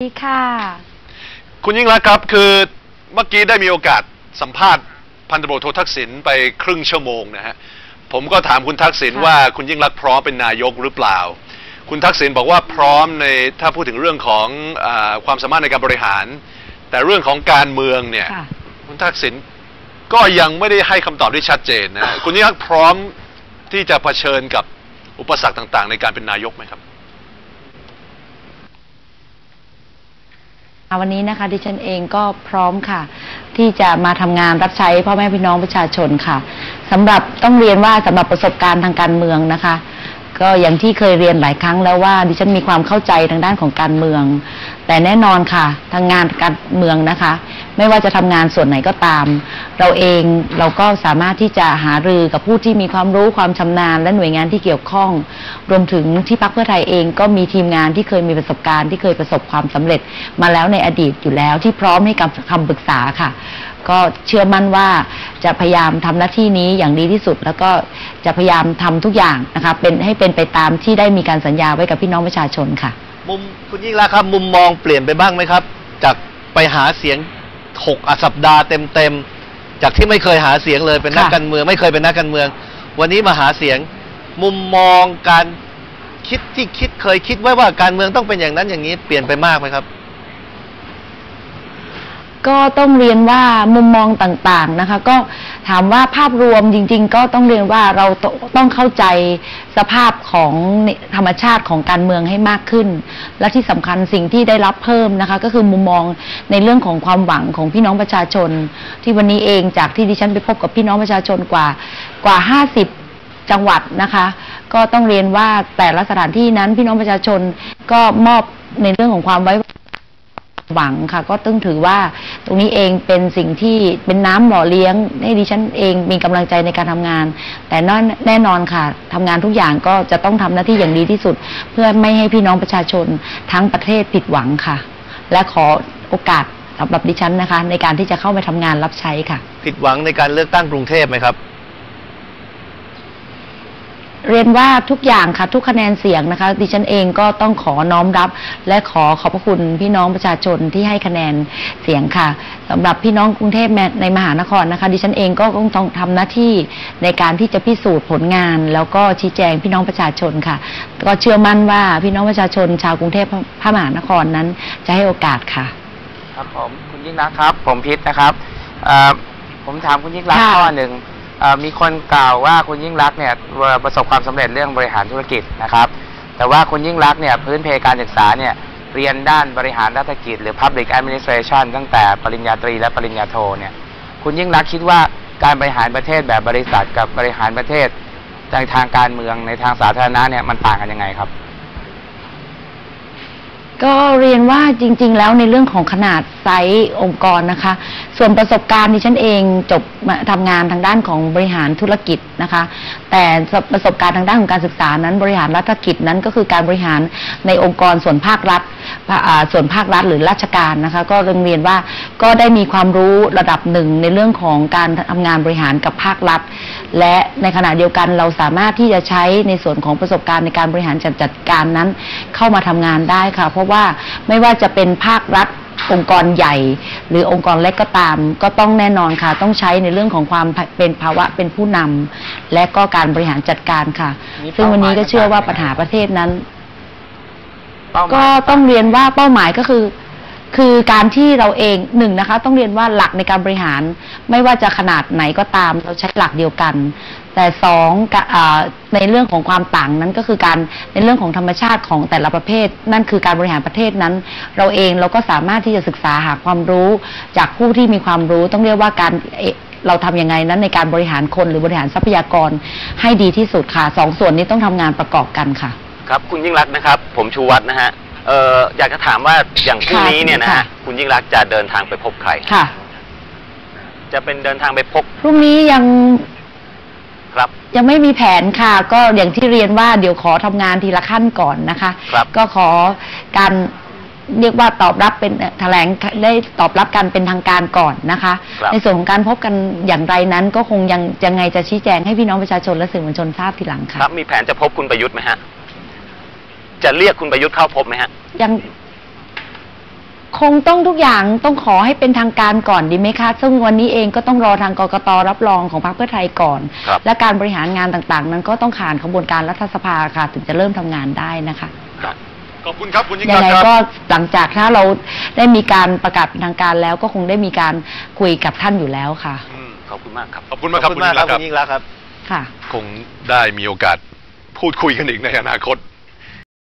สวัสดีค่ะ คุณยิ่งรักษณ์ครับคือเมื่อกี้ได้มีโอกาสสัมภาษณ์พันตำรวจโททักษิณไปครึ่งชั่วโมงนะฮะผมก็ถามคุณทักษิณค่ะว่าคุณยิ่งรักษณ์พร้อมเป็นนายกหรือเปล่า คุณทักษิณบอกว่าพร้อมในถ้าพูดถึงเรื่องของอาความสามารถในการบริหาร แต่เรื่องของการเมืองเนี่ยค่ะคุณทักษิณก็ยังไม่ได้ให้คำตอบที่ชัดเจนนะฮะคุณยิ่งรักษณ์พร้อมที่จะเผชิญกับอุปสรรคต่าง ๆ ในการเป็นนายกไหมครับ วันนี้นะคะดิฉันเองก็พร้อมค่ะ ที่จะมาทำงานรับใช้พ่อแม่พี่น้องประชาชนค่ะสำหรับต้องเรียนว่าสำหรับประสบการณ์ทางการเมืองนะคะ ก็อย่างที่เคยเรียนหลายครั้งแล้วว่าดิฉันมีความเข้าใจทางด้านของการเมือง แต่แน่นอนค่ะทางงานการเมืองนะคะ ไม่ว่าจะทำงานส่วนไหนก็ตาม เราเองเราก็สามารถที่จะหารือกับผู้ที่มีความรู้ความชำนาญ และหน่วยงานที่เกี่ยวข้อง รวมถึงที่พรรคเพื่อไทยเองก็มีทีมงานที่เคยมีประสบการณ์ที่เคยประสบความสำเร็จมาแล้วในอดีตอยู่แล้วที่พร้อมให้คำคำปรึกษาค่ะ ก็เชื่อมั่นว่าจะพยายามทำหน้าที่นี้อย่างดีที่สุด แล้วก็จะพยายามทำทุกอย่างนะคะเป็นให้เป็นไปตามที่ได้มีการสัญญาไว้กับพี่น้องประชาชนค่ะ มุมคุณยิ่งรักษณ์ครับมุมมองเปลี่ยนไปบ้างไหมครับ จากไปหาเสียง หกสัปดาห์เต็มๆจากที่ไม่เคยหาเสียงเลยเป็นนักค่ะการเมือง ไม่เคยเป็นนักการเมือง วันนี้มาหาเสียงมุมมองการคิดที่คิดเคยคิดไว้ว่าการเมืองต้องเป็นอย่างนั้นอย่างนี้เปลี่ยนไปมากไหมครับ ก็ต้องเรียนว่ามุมมองต่างๆนะคะ ก็ถามว่าภาพรวมจริง ๆ ก็ต้องเรียนว่าเราต้องเข้าใจสภาพของธรรมชาติของการเมืองให้มากขึ้น และที่สำคัญสิ่งที่ได้รับเพิ่มนะคะ ก็คือมุมมองในเรื่องของความหวังของพี่น้องประชาชน ที่วันนี้เองจากที่ดิฉันไปพบกับพี่น้องประชาชนกว่ากว่า 50จังหวัดนะคะ ก็ต้องเรียนว่าแต่ละสถานที่นั้นพี่น้องประชาชนก็มอบในเรื่องของความไว้ หวังค่ะ ก็ต้องถือว่าตรงนี้เองเป็นสิ่งที่เป็นน้ำหล่อเลี้ยงให้ดิฉันเองมีกำลังใจในการทำงาน แต่น่แน่นอนค่ะทำงานทุกอย่างก็จะต้องทำหน้าที่อย่างดีที่สุด เพื่อไม่ให้พี่น้องประชาชนทั้งประเทศผิดหวังค่ะ และขอโอกาสสำหรับดิฉันนะคะ ในการที่จะเข้าไปทำงานรับใช้ค่ะ ผิดหวังในการเลือกตั้งกรุงเทพไหมครับ เรียนว่าทุกอย่างค่ะ ทุกคะแนนเสียงนะคะ ดิฉันเองก็ต้องขอน้อมรับ และขอขอบพระคุณพี่น้องประชาชนที่ให้คะแนนเสียงค่ะสำหรับพี่น้องกรุงเทพในมหานครนะคะ ดิฉันเองก็ต้องทำหน้าที่ในการที่จะพิสูจน์ผลงาน แล้วก็ชี้แจงพี่น้องประชาชนค่ะ ก็เชื่อมั่นว่าพี่น้องประชาชน ชาวกรุงเทพพระมหานครนั้น จะให้โอกาสค่ะ ครับผมคุณยิ่งรักษณ์ครับ ผมพิษนะครับเอ่อผมถามคุณยิ่งรักษณ์ค่ะข้อหนึ่งเอ่อ มีคนกล่าวว่าคุณยิ่งรักเนี่ยประสบความสำเร็จเรื่องบริหารธุรกิจนะครับ แต่ว่าคุณยิ่งรักเนี่ยพื้นเพการศึกษาเนี่ยเรียนด้านบริหารรัฐกิจ หรือ Public Administration ตั้งแต่ปริญญาตรีและปริญญาโทเนี่ยคุณยิ่งรักคิดว่าการบริหารประเทศแบบบริษัทกับบริหารประเทศในทางการเมืองในทางสาธารณะเนี่ยมันต่างกันยังไงครับ ก็เรียนว่าจริง ๆ แล้วในเรื่องของขนาดไซส์องค์กรนะคะ ส่วนประสบการณ์ดิฉันเองจบมาทำงานทางด้านของบริหารธุรกิจนะคะ แต่ประสบการณ์ทางด้านของการศึกษานั้นบริหารรัฐกิจนั้นก็คือการบริหารในองค์กรส่วนภาครัฐส่วนภาครัฐหรือราชการนะคะ ก็เรียนเรียนว่าก็ได้มีความรู้ระดับหนึ่งในเรื่องของการทำงานบริหารกับภาครัฐ และ ในขณะเดียวกันเราสามารถที่จะใช้ในส่วนของประสบการณ์ในการบริหารจัดจัดการนั้น เข้ามาทำงานได้ค่ะ เพราะว่าไม่ว่าจะเป็นภาครัฐองค์กรใหญ่ หรือองค์กรเล็กก็ตาม ก็ต้องแน่นอนค่ะ ต้องใช้ในเรื่องของความเป็นภาวะเป็นผู้นำและก็การบริหารจัดการค่ะมีซึ่งวันนี้ก็เชื่อว่าเป้าหมายปัญหาประเทศนั้นเป้าหมายก็ต้องเรียนว่าเป้าหมายก็คือ คือการที่เราเองหนึ่งนะคะ ต้องเรียนว่าหลักในการบริหาร ไม่ว่าจะขนาดไหนก็ตาม เราใช้หลักเดียวกัน แต่สองในเรื่องของความต่างนั้นก็คือการในเรื่องของธรรมชาติของแต่ละประเภท นั่นคือการบริหารประเทศนั้น เราเองเราก็สามารถที่จะศึกษาหาความรู้จากผู้ที่มีความรู้ ต้องเรียกว่าการเราทำยังไงนั้นในการบริหารคนหรือบริหารทรัพยากรให้ดีที่สุดค่ะสองส่วนนี้ต้องทำงานประกอบกันค่ะ ครับคุณยิ่งรักนะครับ ผมชูวัฒน์นะฮะ เอออยากจะถามว่าอย่างพรุ่งนี้เนี่ยนะฮะค่ะคุณยิ่งรักษณ์จะเดินทางไปพบใคร ค่ะ จะเป็นเดินทางไปพบพรุ่งนี้ยังครับ ยังไม่มีแผนค่ะ ก็อย่างที่เรียนว่าเดี๋ยวขอทำงานทีละขั้นก่อนนะคะ ครับ ก็ขอการเรียกว่าตอบรับเป็นเอ่อแถลงได้ตอบรับกันเป็นทางการก่อนนะคะ ครับ ในส่วนของการพบกันอย่างไรนั้น ก็คงยังยังไงจะชี้แจงให้พี่น้องประชาชนและสื่อมวลชนทราบทีหลังคค่ะรับ มีแผนจะพบคุณประยุทธ์ไหมฮะ จะเรียกคุณประยุทธ์เข้าพบไหมฮะ ยังคงต้องทุกอย่างต้องขอให้เป็นทางการก่อนดีไหมคะ ซึ่งวันนี้เองก็ต้องรอทางกกตรับรองของพรรคเพื่อไทยก่อน ครับ และการบริหารงานต่างๆ นั้นก็ต้องผ่านขบวนการรัฐสภาค่ะ ถึงจะเริ่มทำงานได้นะคะ ขอบคุณครับคุณยิ่งยัรังกไงครับก็หลังจากถ้าเราได้มีการประกาศเป็นทางการแล้วก็คงได้มีการคุยกับท่านอยู่แล้วค่ะอืมขอบคุณมากครับ ขอบคุณมากครับขอบคุคุณณยิ่มากงครัรักครับบคุณยิ่งรักษณ์ครับ ค่ะ คงได้มีโอกาสพูดคุยกันอีกในอนาคต